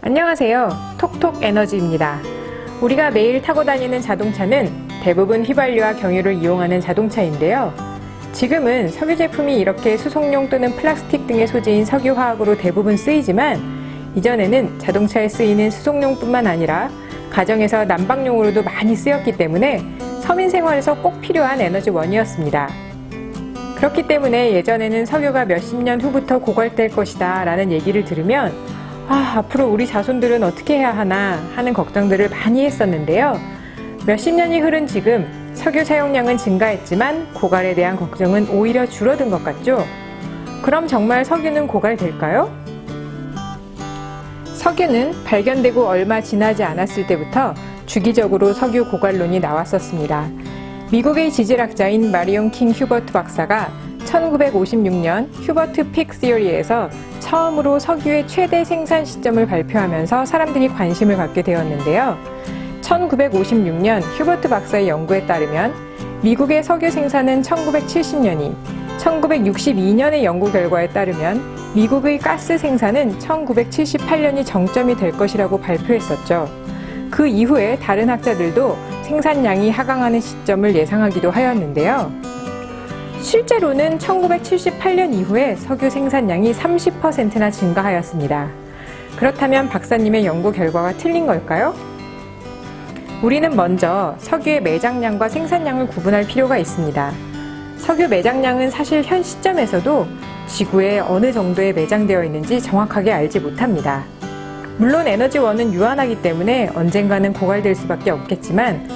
안녕하세요. 톡톡 에너지입니다. 우리가 매일 타고 다니는 자동차는 대부분 휘발유와 경유를 이용하는 자동차인데요. 지금은 석유 제품이 이렇게 수송용 또는 플라스틱 등의 소재인 석유화학으로 대부분 쓰이지만 이전에는 자동차에 쓰이는 수송용뿐만 아니라 가정에서 난방용으로도 많이 쓰였기 때문에 서민 생활에서 꼭 필요한 에너지원이었습니다. 그렇기 때문에 예전에는 석유가 몇십 년 후부터 고갈될 것이다 라는 얘기를 들으면 아, 앞으로 우리 자손들은 어떻게 해야 하나 하는 걱정들을 많이 했었는데요. 몇십 년이 흐른 지금 석유 사용량은 증가했지만 고갈에 대한 걱정은 오히려 줄어든 것 같죠? 그럼 정말 석유는 고갈될까요? 석유는 발견되고 얼마 지나지 않았을 때부터 주기적으로 석유 고갈론이 나왔었습니다. 미국의 지질학자인 마리온 킹 휴버트 박사가 1956년 휴버트 픽 시어리에서 처음으로 석유의 최대 생산 시점을 발표하면서 사람들이 관심을 갖게 되었는데요. 1956년 휴버트 박사의 연구에 따르면 미국의 석유 생산은 1970년이, 1962년의 연구 결과에 따르면 미국의 가스 생산은 1978년이 정점이 될 것이라고 발표했었죠. 그 이후에 다른 학자들도 생산량이 하강하는 시점을 예상하기도 하였는데요. 실제로는 1978년 이후에 석유 생산량이 30%나 증가하였습니다. 그렇다면 박사님의 연구 결과가 틀린 걸까요? 우리는 먼저 석유의 매장량과 생산량을 구분할 필요가 있습니다. 석유 매장량은 사실 현 시점에서도 지구에 어느 정도에 매장되어 있는지 정확하게 알지 못합니다. 물론 에너지원은 유한하기 때문에 언젠가는 고갈될 수밖에 없겠지만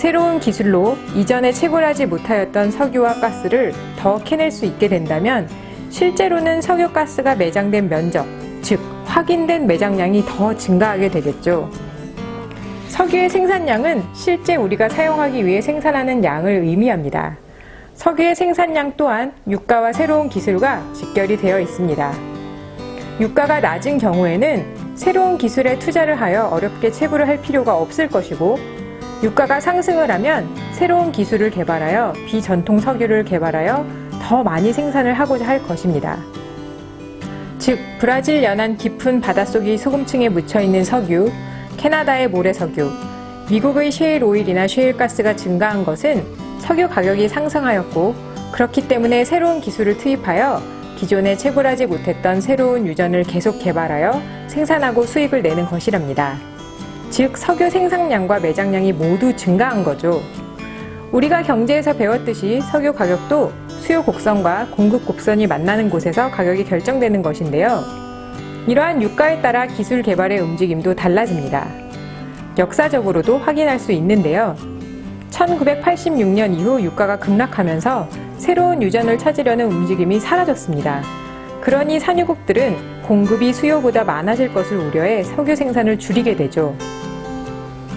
새로운 기술로 이전에 채굴하지 못하였던 석유와 가스를 더 캐낼 수 있게 된다면 실제로는 석유 가스가 매장된 면적, 즉 확인된 매장량이 더 증가하게 되겠죠. 석유의 생산량은 실제 우리가 사용하기 위해 생산하는 양을 의미합니다. 석유의 생산량 또한 유가와 새로운 기술과 직결이 되어 있습니다. 유가가 낮은 경우에는 새로운 기술에 투자를 하여 어렵게 채굴을 할 필요가 없을 것이고 유가가 상승을 하면 새로운 기술을 개발하여 비전통 석유를 개발하여 더 많이 생산을 하고자 할 것입니다. 즉, 브라질 연안 깊은 바닷속이 소금층에 묻혀 있는 석유, 캐나다의 모래석유, 미국의 셰일 오일이나 셰일 가스가 증가한 것은 석유 가격이 상승하였고, 그렇기 때문에 새로운 기술을 투입하여 기존에 채굴하지 못했던 새로운 유전을 계속 개발하여 생산하고 수익을 내는 것이랍니다. 즉, 석유 생산량과 매장량이 모두 증가한 거죠. 우리가 경제에서 배웠듯이 석유 가격도 수요 곡선과 공급 곡선이 만나는 곳에서 가격이 결정되는 것인데요. 이러한 유가에 따라 기술 개발의 움직임도 달라집니다. 역사적으로도 확인할 수 있는데요. 1986년 이후 유가가 급락하면서 새로운 유전을 찾으려는 움직임이 사라졌습니다. 그러니 산유국들은 공급이 수요보다 많아질 것을 우려해 석유 생산을 줄이게 되죠.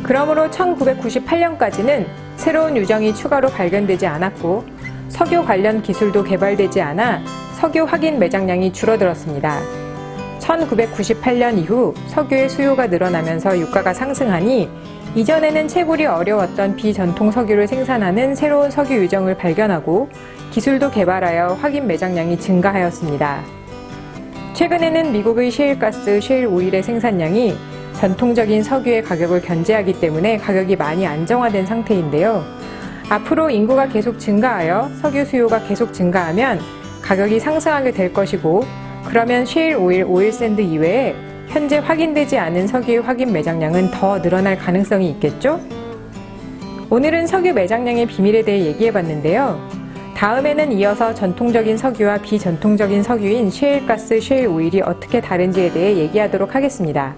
그러므로 1998년까지는 새로운 유정이 추가로 발견되지 않았고 석유 관련 기술도 개발되지 않아 석유 확인 매장량이 줄어들었습니다. 1998년 이후 석유의 수요가 늘어나면서 유가가 상승하니 이전에는 채굴이 어려웠던 비전통 석유를 생산하는 새로운 석유 유정을 발견하고 기술도 개발하여 확인 매장량이 증가하였습니다. 최근에는 미국의 셰일가스, 셰일 오일의 생산량이 전통적인 석유의 가격을 견제하기 때문에 가격이 많이 안정화된 상태인데요. 앞으로 인구가 계속 증가하여 석유 수요가 계속 증가하면 가격이 상승하게 될 것이고 그러면 셰일 오일, 오일 샌드 이외에 현재 확인되지 않은 석유의 확인 매장량은 더 늘어날 가능성이 있겠죠? 오늘은 석유 매장량의 비밀에 대해 얘기해 봤는데요. 다음에는 이어서 전통적인 석유와 비전통적인 석유인 셰일가스, 셰일 오일이 어떻게 다른지에 대해 얘기하도록 하겠습니다.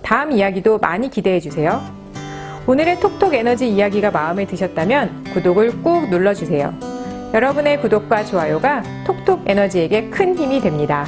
다음 이야기도 많이 기대해 주세요. 오늘의 톡톡 에너지 이야기가 마음에 드셨다면 구독을 꾹 눌러주세요. 여러분의 구독과 좋아요가 톡톡 에너지에게 큰 힘이 됩니다.